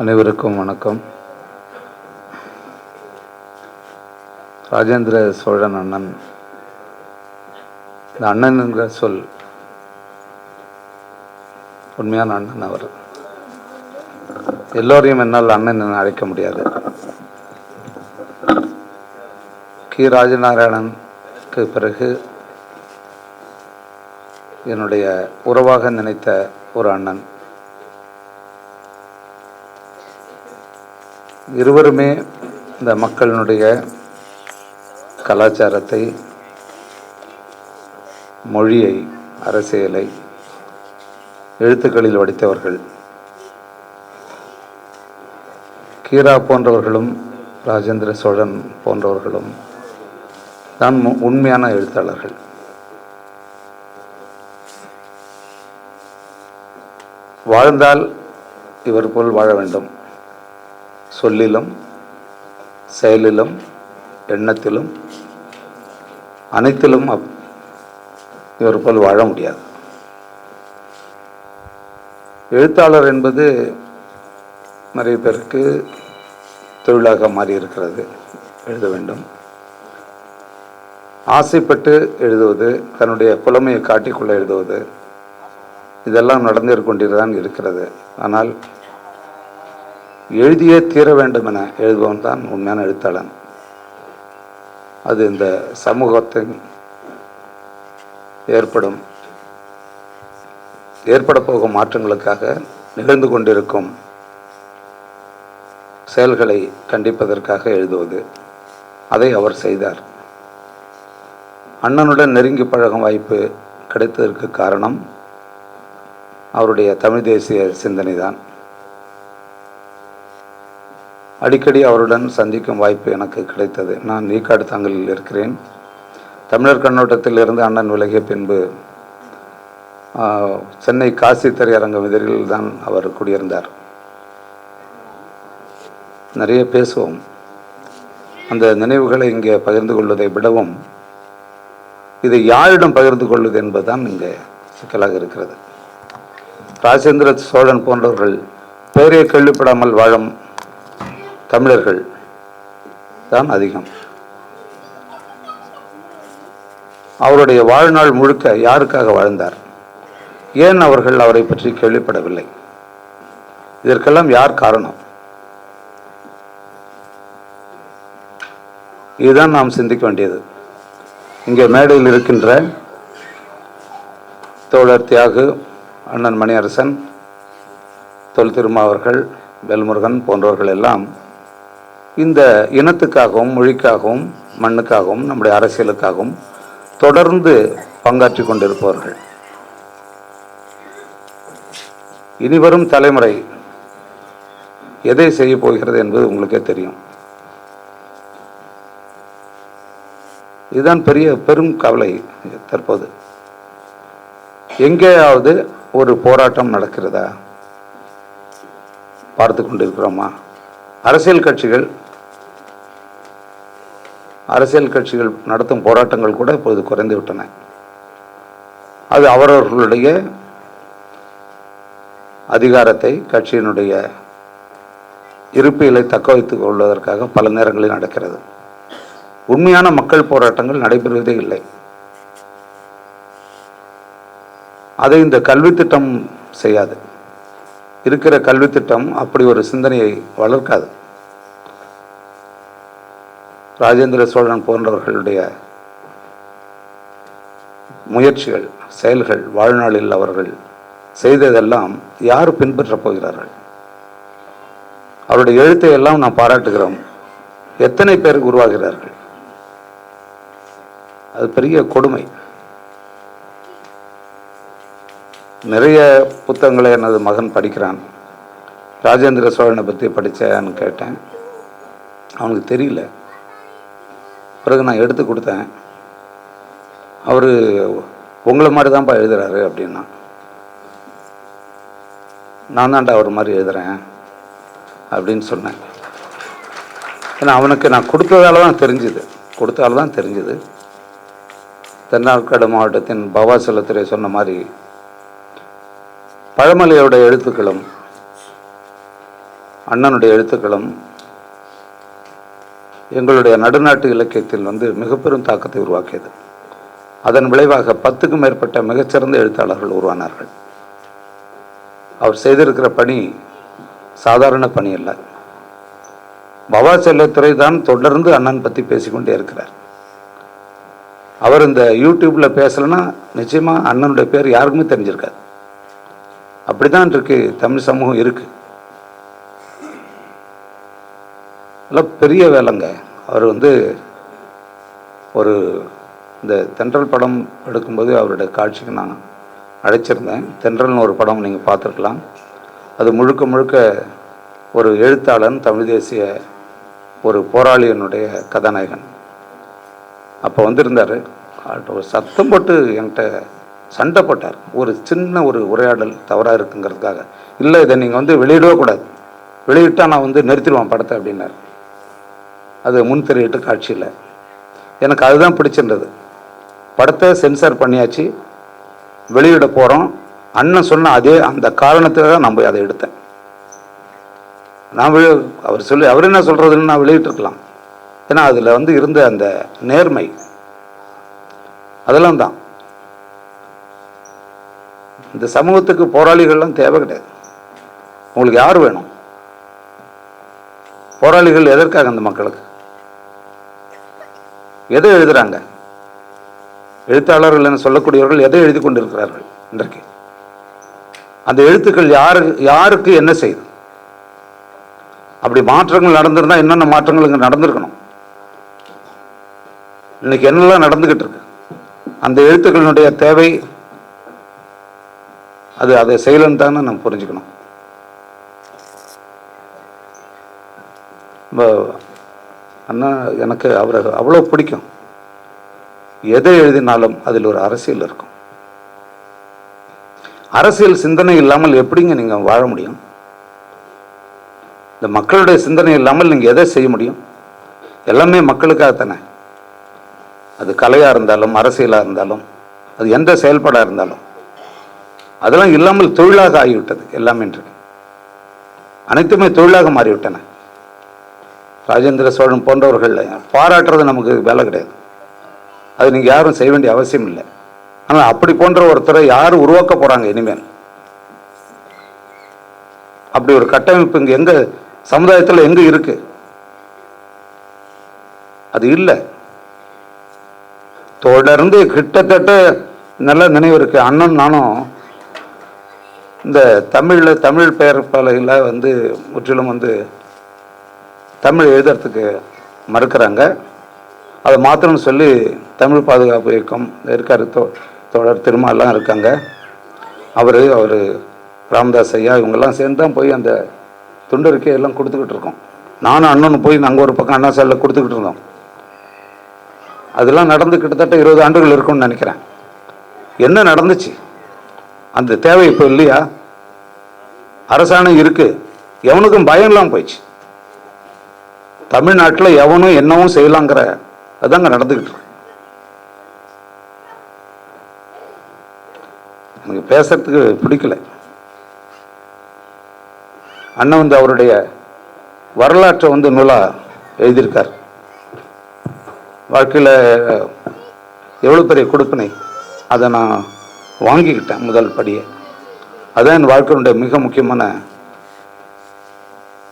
அனைவருக்கும் வணக்கம். ராஜேந்திர சோழன் அண்ணன். இந்த அண்ணன் என்கிற சொல் உண்மையான அண்ணன் அவர். எல்லோரையும் என்னால் அண்ணன் என அழைக்க முடியாது. கி. ராஜநாராயணனுக்கு பிறகு என்னுடைய உறவாக நினைத்த ஒரு அண்ணன். இருவருமே இந்த மக்களினுடைய கலாச்சாரத்தை மொழியை அரசியலை எழுத்துக்களில் வடித்தவர்கள். கீரா போன்றவர்களும் ராஜேந்திர சோழன் போன்றவர்களும் தான் உண்மையான எழுத்தாளர்கள். வாழ்ந்தால் இவர் போல் வாழ வேண்டும். சொல்லிலும் செயலிலும் எண்ணத்திலும் அனைத்திலும் அப்- இவர் போல் வாழ முடியாது. எழுத்தாளர் என்பது நிறைய பேருக்கு தொழிலாக மாறி இருக்கிறது எழுத வேண்டும். ஆசைப்பட்டு எழுதுவது தன்னுடைய புலமையை காட்டிக்கொள்ள எழுதுவது இதெல்லாம் நடந்து கொண்டிருந்தான் இருக்கிறது. ஆனால் எழுதியே தீர வேண்டும் என எழுதுபவன் தான் உண்மையான எழுத்தாளன். அது இந்த சமூகத்தின் ஏற்படும் ஏற்பட போகும் மாற்றங்களுக்காக நிகழ்ந்து கொண்டிருக்கும் செயல்களை கண்டிப்பதற்காக எழுதுவது. அதை அவர் செய்தார். அண்ணனுடன் நெருங்கி பழகும் வாய்ப்பு கிடைத்ததற்கு காரணம் அவருடைய தமிழ் தேசிய சிந்தனை தான் அடிக்கடி அவருடன் சந்திக்கும் வாய்ப்பு எனக்கு கிடைத்தது. நான் நீக்காடு தாங்கலில் இருக்கிறேன். தமிழர் கண்ணோட்டத்தில் இருந்து அண்ணன் விலகிய பின்பு சென்னை காசி திரையரங்கம் எதிரில் தான் அவர் குடியிருந்தார். நிறைய பேசுவோம். அந்த நினைவுகளை இங்கே பகிர்ந்து கொள்வதை விடவும் இதை யாரிடம் பகிர்ந்து கொள்வது என்பதுதான் இங்கே சிக்கலாக இருக்கிறது. ராஜேந்திர சோழன் போன்றவர்கள் பெயரை கேள்விப்படாமல் வாழும் தமிழர்கள் தான் அதிகம். அவருடைய வாழ்நாள் முழுக்க யாருக்காக வாழ்ந்தார்? ஏன் அவர்கள் அவரை பற்றி கேள்விப்படவில்லை? இதற்கெல்லாம் யார் காரணம்? இதுதான் நாம் சிந்திக்க வேண்டியது. இங்கே மேடையில் இருக்கின்ற தோழர் தியாகு அண்ணன் மணியரசன் தொல் திருமாவர்கள் வேல்முருகன் போன்றவர்கள் எல்லாம் இந்த இனத்துக்காகவும் மொழிக்காகவும் மண்ணுக்காகவும் நம்முடைய அரசியலுக்காகவும் தொடர்ந்து பங்காற்றி கொண்டிருப்பவர்கள். இனிவரும் தலைமுறை எதை செய்ய போகிறது என்பது உங்களுக்கே தெரியும். இதுதான் பெரிய பெரும் கவலை தற்போது. எங்கேயாவது ஒரு போராட்டம் நடக்கிறதா? பார்த்து கொண்டிருக்கிறோமா? அரசியல் கட்சிகள் அரசியல் கட்சிகள் நடத்தும் போராட்டங்கள் கூட இப்போது குறைந்து விட்டன. அது அவரவர்களுடைய அதிகாரத்தை கட்சியினுடைய இருப்பியலை தக்க வைத்துக் கொள்வதற்காக பல நேரங்களில் நடக்கிறது. உண்மையான மக்கள் போராட்டங்கள் நடைபெறுவதே இல்லை. அதை இந்த கல்வி திட்டம் செய்யாது. இருக்கிற கல்வி திட்டம் அப்படி ஒரு சிந்தனையை வளர்க்காது. ராஜேந்திர சோழன் போன்றவர்களுடைய முயற்சிகள் செயல்கள் வாழ்நாளில் அவர்கள் செய்ததெல்லாம் யார் பின்பற்றப் போகிறார்கள்? அவருடைய எழுத்தை எல்லாம் நாம் பாராட்டுகிறோம். எத்தனை பேர் உருவாகிறார்கள்? அது பெரிய கொடுமை. நிறைய புத்தகங்களை எனது மகன் படிக்கிறான். ராஜேந்திர சோழனை பற்றி படித்தேன்னு கேட்டேன். அவனுக்கு தெரியல. பிறகு நான் எடுத்து கொடுத்தேன். அவர் உங்களை மாதிரி தான்ப்பா எழுதுகிறாரு அப்படின்னா. நான் தான்டா அவர் மாதிரி எழுதுகிறேன் அப்படின்னு சொன்னேன். ஏன்னா அவனுக்கு நான் கொடுத்ததால தான் தெரிஞ்சுது. கொடுத்தால தான் தெரிஞ்சுது. தென்னார்காடு மாவட்டத்தின் பவாசலத்துறை சொன்ன மாதிரி பழமலையோட எழுத்துக்களும் அண்ணனுடைய எழுத்துக்களும் எங்களுடைய நடுநாட்டு இலக்கியத்தில் வந்து மிக பெரும் தாக்கத்தை உருவாக்கியது. அதன் விளைவாக பத்துக்கும் மேற்பட்ட மிகச்சிறந்த எழுத்தாளர்கள் உருவானார்கள். அவர் செய்திருக்கிற பணி சாதாரண பணி அல்ல. பவா செல்லத்துறை தான் தொடர்ந்து அண்ணன் பற்றி பேசிக்கொண்டே இருக்கிறார். அவர் இந்த யூடியூப்பில் பேசலைன்னா நிச்சயமாக அண்ணனுடைய பேர் யாருக்குமே தெரிஞ்சிருக்காது. அப்படிதான் இருக்கு. தமிழ் சமூகம் இருக்கு. எல்லாம் பெரிய வேலைங்க. அவர் வந்து ஒரு இந்த தென்றல் படம் எடுக்கும்போது அவருடைய காட்சிக்கு நான் அழைச்சிருந்தேன். தென்றல்னு ஒரு படம் நீங்கள் பார்த்துருக்கலாம். அது முழுக்க முழுக்க ஒரு எழுத்தாளன் தமிழ் தேசிய ஒரு போராளியனுடைய கதாநாயகன். அப்போ வந்திருந்தார். ஒரு சத்தம் போட்டு என்கிட்ட சண்டை போட்டார். ஒரு சின்ன ஒரு உரையாடல் தவறாக இருக்குங்கிறதுக்காக. இல்லை இதை நீங்கள் வந்து வெளியிடவே கூடாது. வெளியிட்டால் நான் வந்து நிறுத்திடுவேன் படத்தை அப்படின்னார். அது முன் திரையிட்டு காட்சியில். எனக்கு அதுதான் பிடிச்சிருந்தது. படத்தை சென்சார் பண்ணியாச்சு. வெளியிட போகிறோம் அண்ணன் சொன்ன அதே அந்த காரணத்தில் தான் நம்ம அதை எடுத்தேன். நான் வெளி அவர் சொல்லி அவர் என்ன சொல்கிறதுன்னு நான் வெளியிட்டிருக்கலாம். ஏன்னா அதில் வந்து இருந்த அந்த நேர்மை அதெல்லாம் தான். இந்த சமூகத்துக்கு போராளிகள்லாம் தேவை கிடையாது. உங்களுக்கு யார் வேணும்? போராளிகள் எதற்காக அந்த மக்களுக்கு? எதை எழுதுறாங்க? எழுத்தாளர்கள் என சொல்லக்கூடியவர்கள் எதை எழுதி கொண்டிருக்கிறார்கள் இன்றைக்கு? அந்த எழுத்துக்கள் யாரு யாருக்கு என்ன செய்யுது அப்படி மாற்றங்கள் நடந்திருந்தா என்னென்ன மாற்றங்கள் இங்கே நடந்திருக்கணும்? இன்னைக்கு என்னெல்லாம் நடந்துகிட்டு இருக்கு? அந்த எழுத்துக்களினுடைய தேவை அது அதை செய்யலன்னு தானே நம்ம புரிஞ்சுக்கணும். அண்ணா எனக்கு அவரை அவ்வளோ பிடிக்கும். எதை எழுதினாலும் அதில் ஒரு அரசியல் இருக்கும். அரசியல் சிந்தனை இல்லாமல் எப்படிங்க நீங்கள் வாழ முடியும்? இந்த மக்களுடைய சிந்தனை இல்லாமல் நீங்கள் எதை செய்ய முடியும்? எல்லாமே மக்களுக்காக தானே. அது கலையாக இருந்தாலும் அரசியலாக இருந்தாலும் அது எந்த செயல்பாடாக இருந்தாலும். அதெல்லாம் இல்லாமல் தொழிலாக ஆகிவிட்டது. எல்லாம் என்று. அனைத்துமே தொழிலாக மாறிவிட்டன. ராஜேந்திர சோழன் போன்றவர்கள் பாராட்டுறது நமக்கு வேலை கிடையாது. அது நீங்கள் யாரும் செய்ய வேண்டிய அவசியம் இல்லை. ஆனால் அப்படி போன்ற ஒருத்தரை யார் உருவாக்க போகிறாங்க இனிமேல்? அப்படி ஒரு கட்டமைப்பு இங்கே எங்கே சமுதாயத்தில் எங்கே இருக்கு? அது இல்லை. தொடர்ந்து கிட்டத்தட்ட நல்ல நினைவு இருக்கு. அண்ணன் நானும் இந்த தமிழில் தமிழ் பெயர் வந்து முற்றிலும் வந்து தமிழ் எழுதுறதுக்கு மறுக்கிறாங்க. அதை மாத்திரம் சொல்லி தமிழ் பாதுகாப்பு இயக்கம் இருக்கார் தோ தோழர் திருமாலாம் இருக்காங்க. அவர் அவர் ராமதாஸ் ஐயா இவங்கெல்லாம் சேர்ந்து தான் போய் அந்த துண்டறிக்கை எல்லாம் கொடுத்துக்கிட்டு இருக்கோம். நானும் அண்ணனும் போய் நாங்கள் ஒரு பக்கம் அண்ணா சாலில் கொடுத்துக்கிட்டு இருந்தோம். அதெல்லாம் நடந்து கிட்டத்தட்ட இருபது ஆண்டுகள் இருக்கும்னு நினைக்கிறேன். என்ன நடந்துச்சு? அந்த தேவை இப்போ இல்லையா? அரசாணை இருக்கு. எவனுக்கும் பயம் இல்லாமல் போயிடுச்சு. தமிழ்நாட்டில் எவனும் என்னவும் செய்யலாங்கிற அதாங்க நடந்துக்கிட்டு இருக்கு. எனக்கு பேசுறதுக்கு பிடிக்கல. அண்ணன் வந்து அவருடைய வரலாற்றை வந்து நூலா எழுதியிருக்கார். வாழ்க்கையில் எவ்வளோ பெரிய கொடுப்பினை. அதை நான் வாங்கிக்கிட்டேன் முதல் படியை. அதான் என் வாழ்க்கையினுடைய மிக முக்கியமான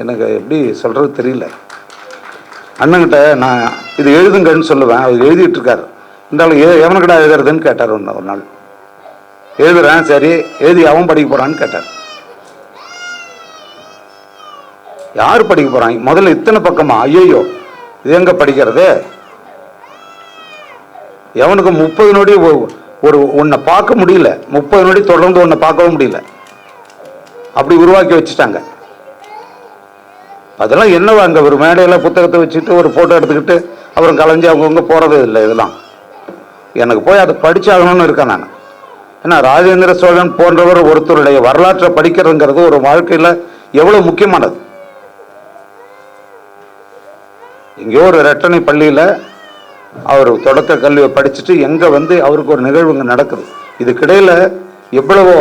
எனக்கு எப்படி சொல்கிறது தெரியல. அண்ணங்கிட்ட நான் இது எழுதுங்கன்னு சொல்லுவேன். அவர் எழுதிட்டு இருக்காரு இருந்தாலும் ஏ எவனுக்கடா எழுதுறதுன்னு கேட்டார் ஒன்று ஒரு நாள். எழுதுறேன் சரி எழுதி அவன் படிக்க போகிறான்னு கேட்டார். யார் படிக்க போகிறான் முதல்ல இத்தனை பக்கமா? ஐயோ இது எங்கே படிக்கிறது? எவனுக்கு முப்பது நொடி போகும். ஒரு உன்னை பார்க்க முடியல. முப்பது நொடி தொடர்ந்து உன்னை பார்க்கவும் முடியல. அப்படி உருவாக்கி வச்சுட்டாங்க. அதெல்லாம் என்னவா அங்கே ஒரு மேடையில் புத்தகத்தை வச்சுட்டு ஒரு ஃபோட்டோ எடுத்துக்கிட்டு அப்புறம் கலைஞ்சு அவங்கவுங்க போகிறது இல்லை இதெல்லாம். எனக்கு போய் அதை படித்தாகணும்னு இருக்கேன் நான். ஏன்னா ராஜேந்திர சோழன் போன்றவர் ஒருத்தருடைய வரலாற்றை படிக்கிறதுங்கிறது ஒரு வாழ்க்கையில் எவ்வளோ முக்கியமானது. எங்கேயோ ஒரு ரெட்டனை பள்ளியில் அவர் தொடக்க கல்வியை படிச்சுட்டு எங்கே வந்து அவருக்கு ஒரு நிகழ்வு இங்கே நடக்குது. இதுக்கிடையில் எவ்வளவோ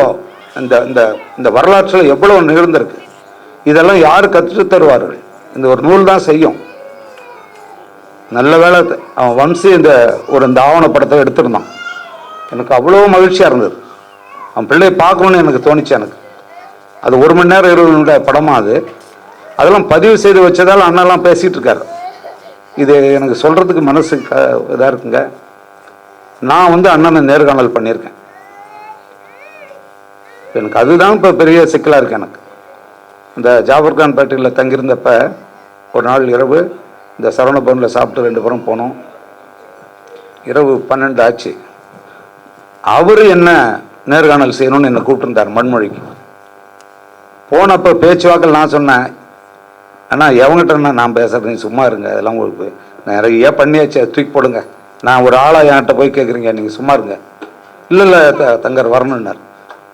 இந்த இந்த இந்த வரலாற்றில் எவ்வளவு நிகழ்ந்திருக்கு. இதெல்லாம் யார் கற்று தருவார்கள்? இந்த ஒரு நூல் தான் செய்யும். நல்ல வேலை அவன் வம்சி இந்த ஒரு இந்த ஆவணப்படத்தை எடுத்திருந்தான். எனக்கு அவ்வளோ மகிழ்ச்சியாக இருந்தது. அவன் பிள்ளையை பார்க்கணுன்னு எனக்கு தோணுச்சு எனக்கு. அது ஒரு மணி நேரம் இருபது நிமிட படமா அது. அதெல்லாம் பதிவு செய்து வச்சதால் அண்ணெல்லாம் பேசிகிட்டு இருக்காரு. இது எனக்கு சொல்கிறதுக்கு மனசு க இதாக இருக்குங்க. நான் வந்து அண்ணனை நேர்காணல் பண்ணியிருக்கேன். எனக்கு அதுதான் இப்போ பெரிய சிக்கலாக இருக்கு எனக்கு. இந்த ஜாஃபர்கான் பேட்டையில் தங்கியிருந்தப்ப ஒரு நாள் இரவு இந்த சரவணபவனில் சாப்பிட்டு ரெண்டு பேரும் போனோம். இரவு பன்னெண்டு ஆச்சு. அவர் என்ன நேர்காணல் செய்யணும்னு என்னை கூப்பிட்டுருந்தார் மண்மொழிக்கு. போனப்போ பேச்சுவாக்கில் நான் சொன்னேன் அண்ணா எவங்கிட்ட நான் பேசுறது? நீ சும்மா இருங்க அதெல்லாம் உங்களுக்கு நிறைய பண்ணியாச்சு தூக்கி போடுங்க. நான் ஒரு ஆளாக என்கிட்ட போய் கேட்குறீங்க நீங்கள் சும்மா இருங்க. இல்லை இல்லை த- தங்கர் வரணுன்னார்.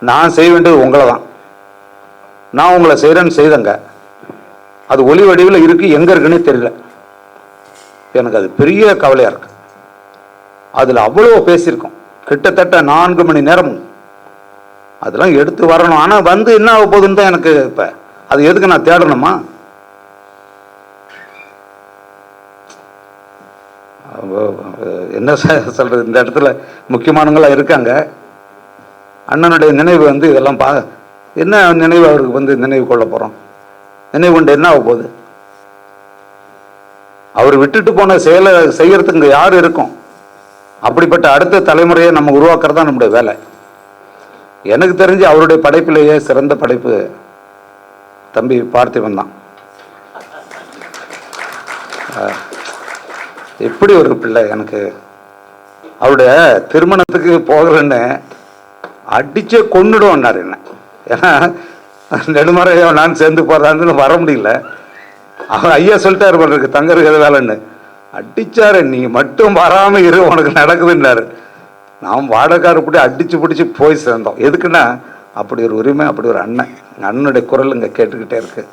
நான் செய்ய வேண்டியது உங்களை தான். நான் உங்களை செய்கிறேன்னு செய்தங்க. அது ஒளி வடிவில் இருக்குது எங்கே இருக்குன்னே தெரியல. எனக்கு அது பெரிய கவலையாக இருக்கு. அதில் அவ்வளோ பேசியிருக்கோம். கிட்டத்தட்ட நான்கு மணி நேரம். அதெல்லாம் எடுத்து வரணும். ஆனால் வந்து என்ன ஆக போகுதுன்னு தான் எனக்கு இப்போ அது எதுக்கு நான் தேடணுமா? என்ன சொ- சொல்றது? இந்த இடத்துல முக்கியமானவங்களாம் இருக்காங்க. அண்ணனுடைய நினைவு வந்து இதெல்லாம் பா என்ன நினைவு அவருக்கு வந்து நினைவு கொள்ள போகிறோம் நினைவு கொண்டு என்ன ஆக போகுது? அவர் விட்டுட்டு போன செயலை செய்யறதுக்கு யார் இருக்கும்? அப்படிப்பட்ட அடுத்த தலைமுறையை நம்ம உருவாக்குறது தான் நம்முடைய வேலை. எனக்கு தெரிஞ்சு அவருடைய படைப்பிலேயே சிறந்த படைப்பு தம்பி பார்த்திபன் தான். எப்படி ஒரு பிள்ளை எனக்கு? அவருடைய திருமணத்துக்கு போகலன்னு அடிச்சே கொன்னுடுவோன்னாரு என்ன. ஏன்னா நெடுமறையோ நான் சேர்ந்து போறான்னு வர முடியல. அவன் ஐயா சொல்லிட்டாரு பண்ணுறதுக்கு தங்கருக்கு வேலைன்னு. அடிச்சாரு நீ மட்டும் வராம இரு உனக்கு நடக்குதுன்னாரு. நாம் வாடகைக்கார இப்படி அடிச்சு பிடிச்சி போய் சேர்ந்தோம். எதுக்குன்னா அப்படி ஒரு உரிமை அப்படி ஒரு அண்ணன் அண்ணனுடைய குரல் இங்கே கேட்டுக்கிட்டே இருக்கு.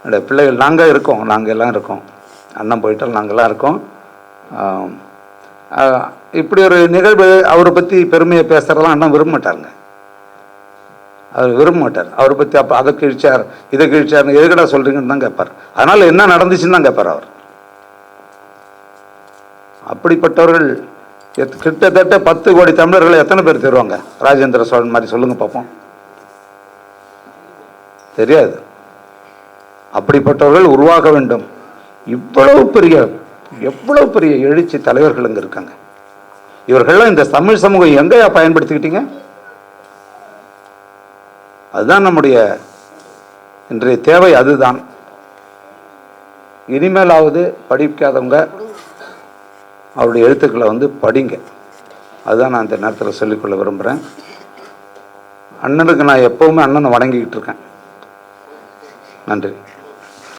என்னுடைய பிள்ளைகள் நாங்கள் இருக்கோம் நாங்கள் எல்லாம் இருக்கோம். அண்ணன் போயிட்டால் நாங்கள்லாம் இருக்கோம். இப்படி ஒரு நிகழ்வு அவரை பற்றி பெருமையை பேசுறதெல்லாம் அண்ணன் விரும்ப மாட்டாருங்க. அவர் விரும்ப மாட்டார். அவரை பற்றி அப்போ அதை கிழிச்சார் இதை கிழிச்சார் எதுக்கடா சொல்கிறீங்கன்னு தான் கேட்பார். அதனால் என்ன நடந்துச்சுன்னு தான் கேட்பார் அவர். அப்படிப்பட்டவர்கள் எத்- கிட்டத்தட்ட பத்து கோடி தமிழர்களை எத்தனை பேர் தருவாங்க ராஜேந்திர சோழன் மாதிரி சொல்லுங்கள் பார்ப்போம் தெரியாது. அப்படிப்பட்டவர்கள் உருவாக வேண்டும். இவ்வளவு பெரிய எவ்வளவு பெரிய எழுச்சி தலைவர்கள் இங்க இருக்காங்க. இவர்கள்லாம் இந்த தமிழ் சமூகம் எங்கேயா பயன்படுத்திக்கிட்டீங்க? அதுதான் நம்முடைய இன்றைய தேவை அதுதான். இனிமேலாவது படிக்காதவங்க அவருடைய எழுத்துக்களை வந்து படிங்க. அதுதான் நான் இந்த நேரத்தில் சொல்லிக்கொள்ள விரும்புகிறேன் அண்ணனுக்கு நான் எப்பவுமே அண்ணனை வணங்கிக்கிட்டு இருக்கேன். நன்றி.